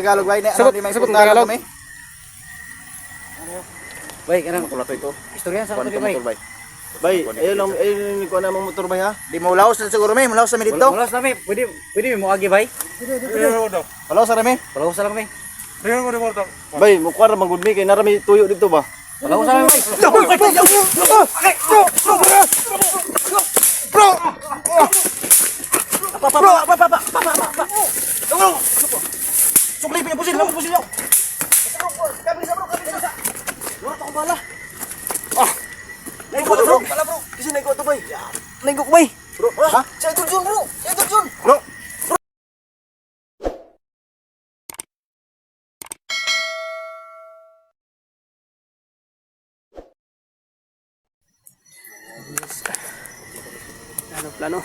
Tagalog bay, na ano, limang sagot ng puntahan Tagalog. kami. Bay, kanang Wala to ito. istorya sa Kuan kami ka bay. motor bay. Bay, ayun lang, ayun ko na mong motor bay ha. Di mo laos na siguro may, malaos sa mi dito. Wala sa mi, pwede pwede mo agi bay. Malaos sa rami. Wala sa lang mi. Bay, mukha ra magud mi kay narami tuyo dito ba. Wala sa lang bay. Sukli pinapusin, lang pusin yo. Naigo to bro. Wala bro. Kasi naigo to bay. Linggo ko bay. Bro, Ha? Sa idol bro. Sa idol Jun. Bro. Ano plano?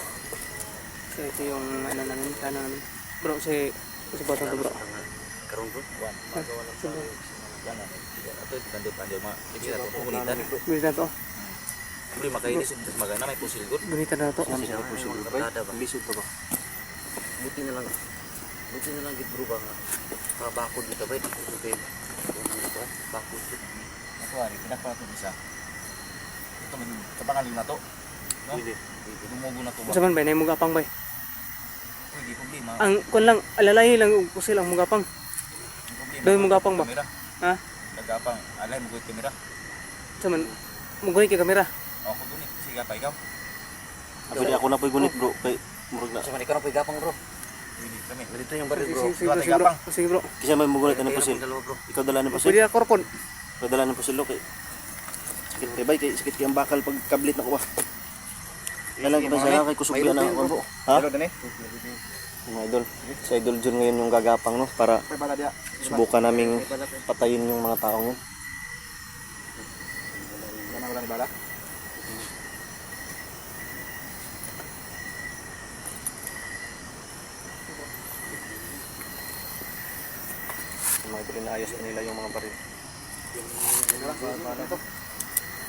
So ito yung ano namin, plano namin. Bro, si si Botong to bro. Karong bro, magawa lang sa yan ano. Ato tanda tanda ma. Hindi na to kulitan. Gunita to. Bro, makainis ito magana may pusil gud. Gunita na to. Kami siya pusil gud ba? Lisod to ba. Buti na lang. Buti na lang gid bro ba nga. Kabakod dito bay. Okay. Bakod gid. Ako ari pinakpa to isa. Ito man sa pangalan na to. No? Dumugo na to ba? Sa man bay, nay Pwede problema. Ang kun lang alalahi lang ug kusil ang mugapang. Dahil mugapang ba? Kamera. Ha? Nagapang. Alay mo gud kamera. Sa man mugunit kay kamera. Ako gunit. Sige pa ikaw. Pwede ako na poy gunit bro kay murag na. Sa man ikaw na gapang bro. Kami. Dito yung baril bro. Sige, bro. Sige bro. Kasi may mugunit na pusil. Ikaw dala ni pusil. Pwede ako korpon. Ikaw dala ni pusil kay. Sakit kay bay kay sakit kay ang bakal pag kablit na ko ba. Kailan ko sa kay kusog yan ako. Ha? Mga idol. Sa idol Jun ngayon yung gagapang no para subukan naming patayin yung mga taong yun. Kana wala ni bala. Mga idol inaayos na nila yung mga baril.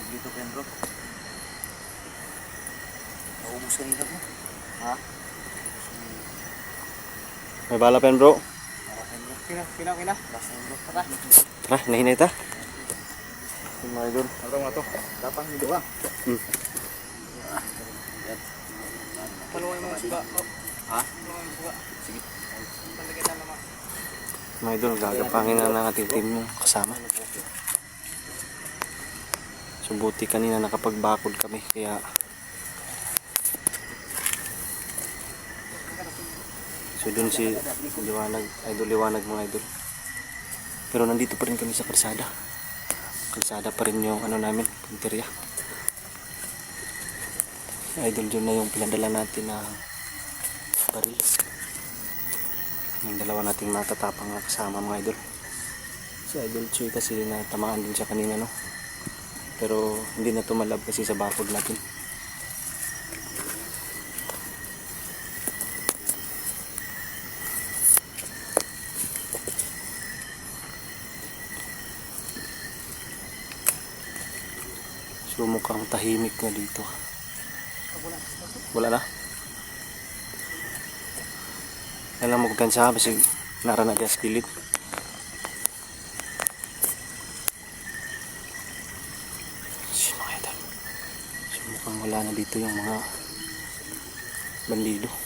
Dito pen bro. Naubos kanina bro. May bala pen bro. Kina, kina, kina. Tara, nahinay ta. Mga idol. Ano nga to? Tapang ni duwa. Paluway mo suga. Ha? Paluway mo suga. Sige. Palagay na naman. Mga idol, gagapangin na ng ating team yung kasama. So buti kanina nakapagbakod kami kaya So dun si Liwanag, Idol Liwanag mga idol. Pero nandito pa rin kami sa kalsada. Kalsada pa rin yung ano namin, punteriya. Si Idol John na yung pinadala natin na baril. Yung dalawa nating matatapang na kasama mga idol. Si Idol Choy kasi natamaan din siya kanina no. Pero hindi na tumalab kasi sa bakod natin. So mukhang tahimik na dito. Wala na. Alam mo kung sa kasi nara na dyan sa kilid. Sino kaya tayo? So mukhang wala na dito yung mga bandido.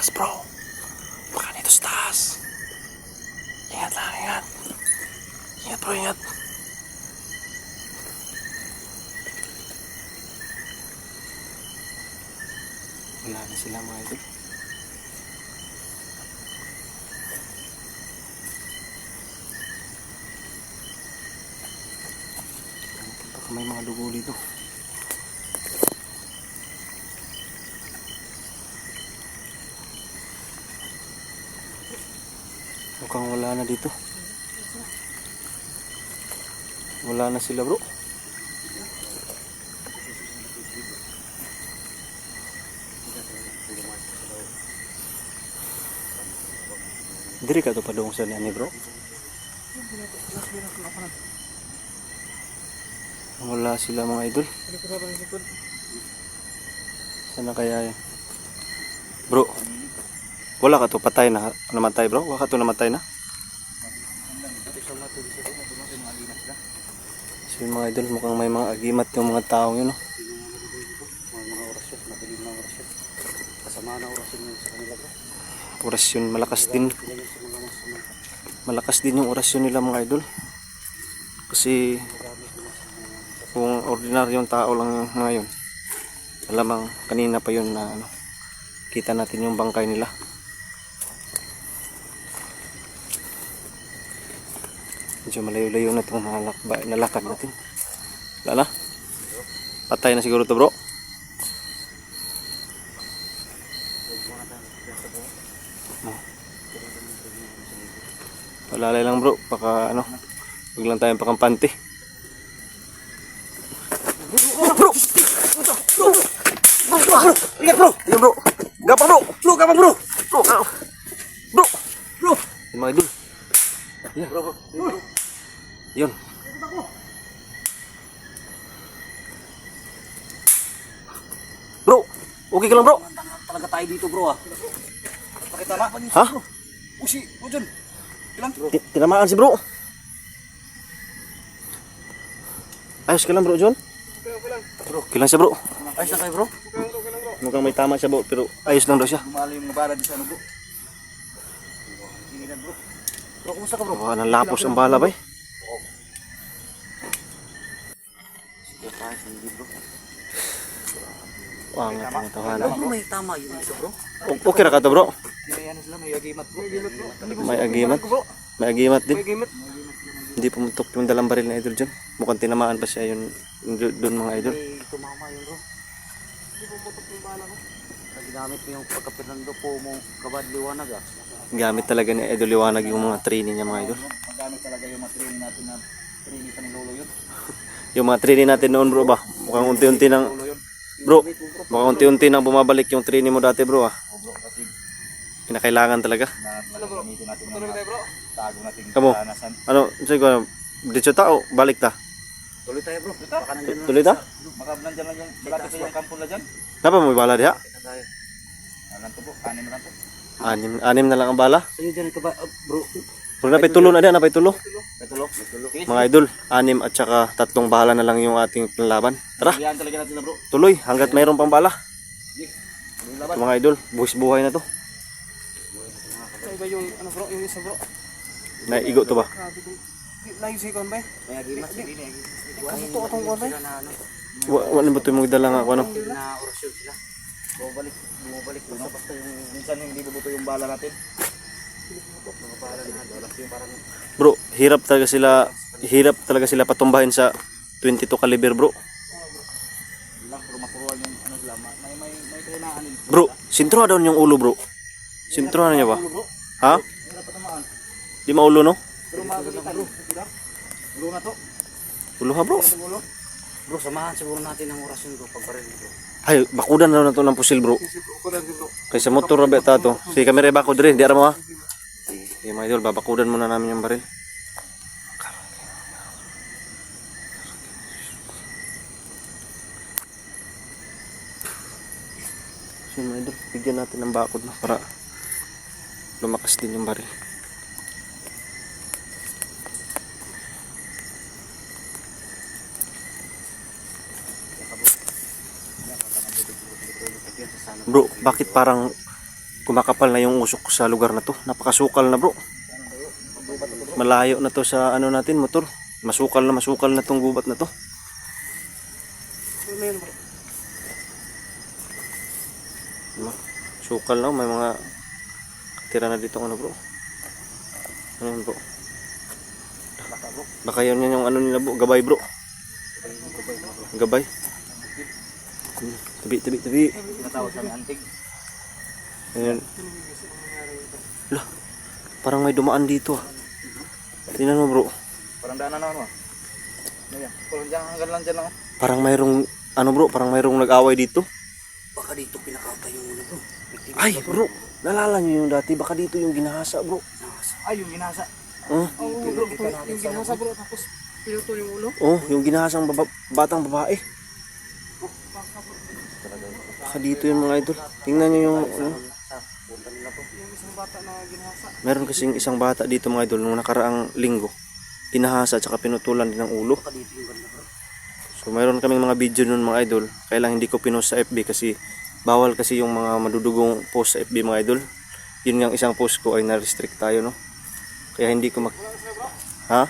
Taas bro. Baka dito sa taas. Ingat lang, ingat. Ingat bro, ingat. Wala na sila mga idol. Baka may mga dugo dito. Mukhang wala na dito. Wala na sila bro. Diri ka to padung sa ni bro. Wala sila mga idol. Sana kaya yan? Bro, wala ka to patay na namatay bro? Wala ka to namatay na? So mga idol mukhang may mga agimat yung mga taong yun no? Mga orasyon, madilim na orasyon. Kasama na orasyon yun sa kanila. Orasyon malakas din. Malakas din yung orasyon nila mga idol. Kasi kung ordinaryong tao lang yun, alamang kanina pa yun na ano, kita natin yung bangkay nila. Medyo malayo-layo na itong nalakba, nalakad natin. Wala na? Patay na siguro to bro. Palalay lang bro, baka ano, huwag lang tayong pakampante. Bro! Bro! Bro! Ingat bro! Ingat bro! Gapang bro! Bro, gapang bro! Bro! Bro! Bro! Mga idol. Bro, bro. Yun. Bro! Okay ka lang bro? Talaga tayo dito bro ah. Pakita na. Ha? Usi, o dyan. Ilan? Ti- Tinamaan si bro. Ayos ka lang bro, John? Bro, kilang siya bro. Ayos na kayo bro? Mukhang may tama siya bro, pero ayos lang daw siya. Gumalo yung mga bala di sa ano bro. Bro. Bro, kumusta ka bro? Baka nang lapos ang bala ba eh. Sige tayo, hindi bro. Wangat ang tawanan. Bro, may tama yun isa bro. Okay ra ka to bro? Hindi ano may agimat bro. May agimat. May agimat din. May gimit. Hindi pumutok yung dalang baril na idol dyan. Mukhang tinamaan pa siya yun, yung do- doon mga idol. May tumama yun bro. Pag ginamit mo yung pagkapirando po mo kabad liwanag ah. Gamit talaga ni Idol Liwanag yung mga training niya mga idol. Magamit talaga yung mga training natin na training pa ni Lolo yun. Yung mga training natin noon bro ba? Mukhang unti-unti nang... Bro, mukhang unti-unti nang bumabalik yung training mo dati bro ah. Bro, Kinakailangan talaga. na gamitin natin ng mga bro. tago natin Kamo? Ano, sige ko, dito tao, balik ta. Tuloy tayo bro. Tuloy ta? Baka nandyan lang yung, malapit sa yung kampo na dyan. Napa mo bala diha? tayo. Alam to po, kanin na lang po. Anim, anim na lang ang bala. Sa'yo dyan ka ba ah, bro? Pero napay tulo na diyan, napay tulo. May tulog, may tulog. Mga idol, anim at saka tatlong bala na lang yung ating panlaban. Tara, Iyan talaga natin na bro. tuloy hanggat mayroon pang bala. Laban. Mga idol, buhis buhay na to. Iba yung, ano bro, yung isa bro. Naigo to ba? Layo si Kon ba? Ano to atong Kon ba? Wala ba ito yung dala nga ako ano? Bumabalik, bumabalik. Basta, basta yung minsan hindi bubuto yung bala natin. Mga para na wala yung parang Bro, hirap talaga sila, hirap talaga sila patumbahin sa 22 caliber bro. Ano. Bro, sintro daw yung ulo bro. Sintro na niya ba? Ha? Di maulo no? Bro na to. Ulo ha bro. Ulo. Bro, samahan siguro natin ang orasyon bro pag baril bro. Ay, bakudan na to ng pusil bro. Kaysa motor rabe ta to. Si kamera bako dire, di ara mo ha. Di mga idol, babakudan muna namin yung baril. So mga idol, bigyan natin ng bakod na para lumakas din yung baril. Bro, bakit parang kumakapal na yung usok sa lugar na to. Napakasukal na bro. Malayo na to sa ano natin motor. Masukal na masukal na tong gubat na to. Yun? Diba? Sukal na, may mga tira na dito ano bro. Ano yun bro? Baka yun yan yung ano nila bro, gabay bro. Gabay. Tabi, tabi, tabi. Tinatawag kami antig. Ayan. Lah, parang may dumaan dito ah. Tingnan mo bro. Parang daanan naman mo. Ano yan? Parang dyan hanggang lang dyan lang. oh. Parang mayroong, ano bro, parang mayroong nag-away dito. Baka dito pinakatay yung ulo bro. Ay bro, nalala nyo yung dati, baka dito yung ginahasa bro. Ay, yung ginasa. Oh, Oo bro, ito yung ginasa bro tapos pinuto yung ulo. oh yung ginahasang baba, batang babae. Baka dito yung mga idol. Tingnan nyo yung, ano, Yung isang bata na ginasa. meron kasing isang bata dito mga idol nung nakaraang linggo. Ginahasa at saka pinutulan din ng ulo. So mayroon kaming mga video nun mga idol. Kaya lang hindi ko pinost sa FB kasi bawal kasi yung mga madudugong post sa FB mga idol. Yun nga ang isang post ko ay na-restrict tayo no. Kaya hindi ko mak... Ha?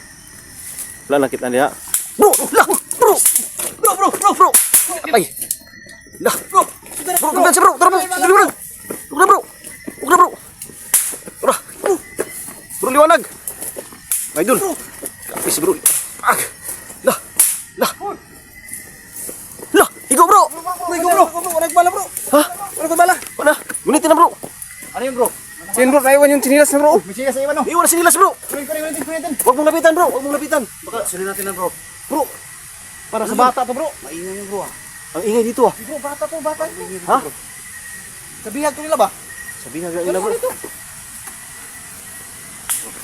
Wala nakita niya. Bro! La! Bro! Bro! Bro! Bro! Bro! Ay! La! Bro! Bro! Kumpiyansa bro! Tara bro! Dali bro! Huwag na bro! Na bro! Bro! Bro liwanag! Mga idol! Kapis bro! Ah! La! La! La! Higo bro! Higo bro! Wala bala bro. Ha? Wala bala. Wala! Gunitin na bro! Ano yun bro? Sin bro, naiwan yung sinilas na bro. May siya sa iwan no? Iwan na sinilas bro! Kunin ko kunin natin. Huwag mong lapitan bro! Huwag mong lapitan! Baka sunod natin na bro. Bro! Para sa bata to bro! Maingay yung bro ah. Ang ingay dito ah! Bro, bata to, bata to. Ha? Sabihan ko nila ba? Sabihin nga nila bro!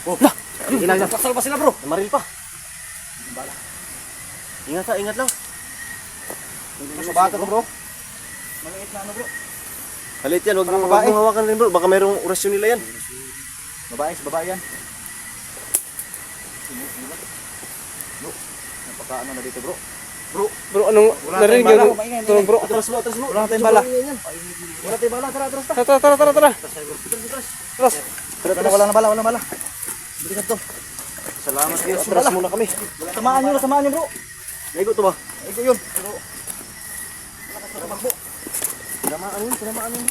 Oh, na! Kasal pa sila bro. Maril pa! Ingat ha, ingat lang! Sa bata to bro. Maliit na ano bro. Halit yan, huwag mong babae. hawakan rin bro, baka mayroong orasyon nila yan. Babae, sa babae yan. Bro, napaka ano na dito bro. Bro, Bro, anong narinig bala, yung maingay, tulong bro? atras mo, atras mo! Wala tayong bala. Wala tayong bala, tara, tara, tara. Tara, tara, tara. Tara. Wala, wala na bala, wala na bala. Balikan to. Salamat kayo, atras muna kami. Tamaan nyo, tamaan nyo bro. Naigo to ba? Ko yun. Bro. Tinamaan yun, tinamaan yun.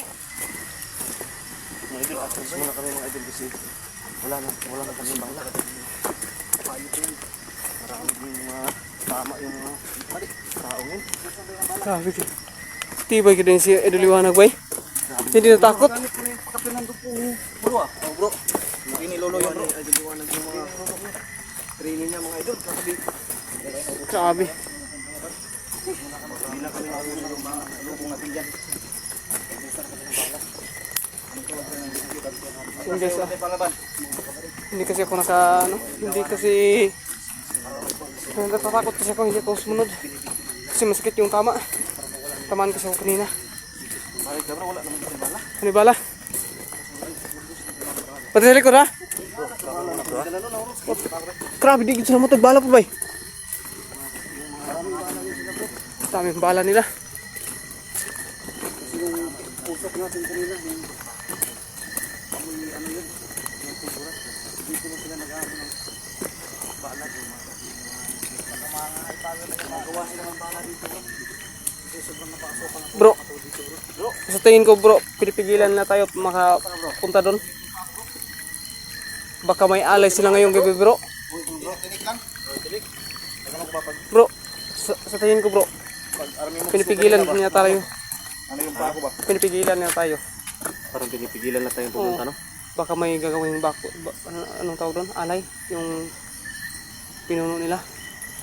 Mga idol, atras muna kami mga idol kasi wala na, wala na kami bangla. Marami yung mga tama yung yun. Grabe ka. Tibay ka din si Edo Liwanag, bay. Hindi natakot. Bro ah, Oh bro. Hindi ni lolo yun bro. idol liwanag yung mga training niya mga idol. Kakabi, Grabe. Hindi na kami nakaulo ng mga lubong natin dyan. Yun guys. Ay palaban. Hindi kasi ako naka, ano, hindi kasi natatakot kasi ako hindi ako sumunod. Kasi masakit yung tama. Tamaan kasi ako kanina. Kasi bala. Ano bala? Pati sa likod ha? Grabe, di gito na mo tagbala po bay. Daming bala nila. Bro, sa tingin ko bro, pinipigilan na tayo makapunta doon. Baka may alay sila ngayong gabi bro. Bro, sa, sa tingin ko bro, pinipigilan niya tayo. Ano yung pako ba? Pinipigilan niya tayo. parang pinipigilan na tayong pumunta, no? Baka may gagawing bako, ba, ano, anong tawag doon? Alay? Yung pinuno nila.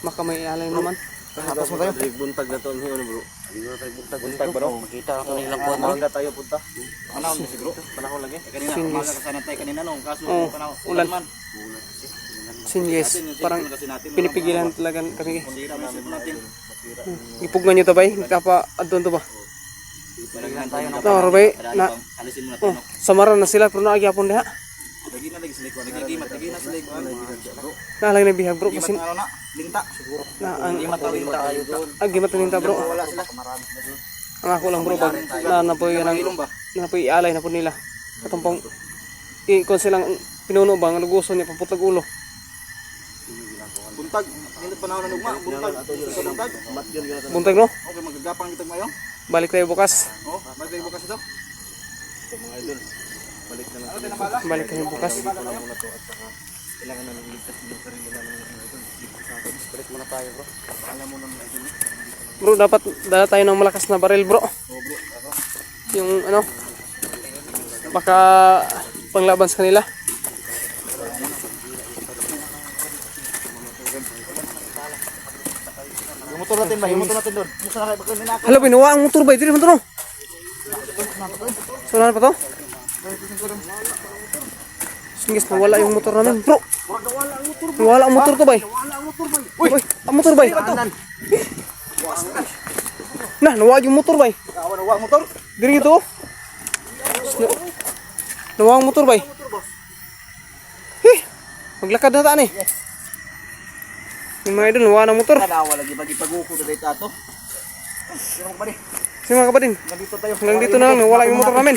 Baka may alay naman. Tapos mo tayo. Buntag na to, ano bro? Hindi na tayo buntag. Buntag ba bro? Makita ako nilang kuha bro. Umaga tayo punta. Panahon kasi bro. Panahon lagi. Eh, Kanina, umaga kasana tayo kanina nung kaso Oo, panahon. ulan. man. Yung parang pinipigilan talaga kami. Natin. Ipugnan nyo to bay? Nagkapa adon to ba? Tayo No, Robay, na, oh, samaran na sila pero naagyapon diha. Lagi na lagi sa likuan. Nagigimat, lagi na sa likuan. Bro, Naalang na bihag bro kasi na ano na? Linta. Siguro. na ang Gimat na linta. agimat na bro. Wala sila. Ang ako lang bro pag na napoy Ang nang napoy alay na po nila. Katong pang ikon silang pinuno ba nga luguson niya pamputag ulo. Buntag, nindot panahon ng ugma, buntag. Buntag. Buntag no? Okay, magagapang itong mayong. Balik tayo bukas. Oh, magagay bukas ito. Mga idol, balik na lang Ano na bala? Balik tayo bukas. dito na muna to at saka kailangan na ng ligtas yung namin mga idol. Ligtas natin. Balik muna tayo bro. Alam mo naman idol. Bro, dapat dala tayo ng malakas na baril, bro. Yung ano, baka panglaban sa kanila. Yung motor natin ba? Yung motor natin doon. Na na. Hala, binuwa ang motor ba? Dili mo to no? Sunan pa to? Singis, nawala yung motor namin, bro. Nawala ang motor to, bay. Uy, ang motor, bay. Nah, nawala yung motor, bay. Awan na motor. Diri ito. Nawala ang motor, bay. Eh, maglakad na taan eh. Yung mga idol, nawala ang motor. Kada wala lagi bagi paguko dito ato. Sino ba ni? Sige mga kapatid, Nandito tayo. hanggang dito na lang, nawala yung motor namin.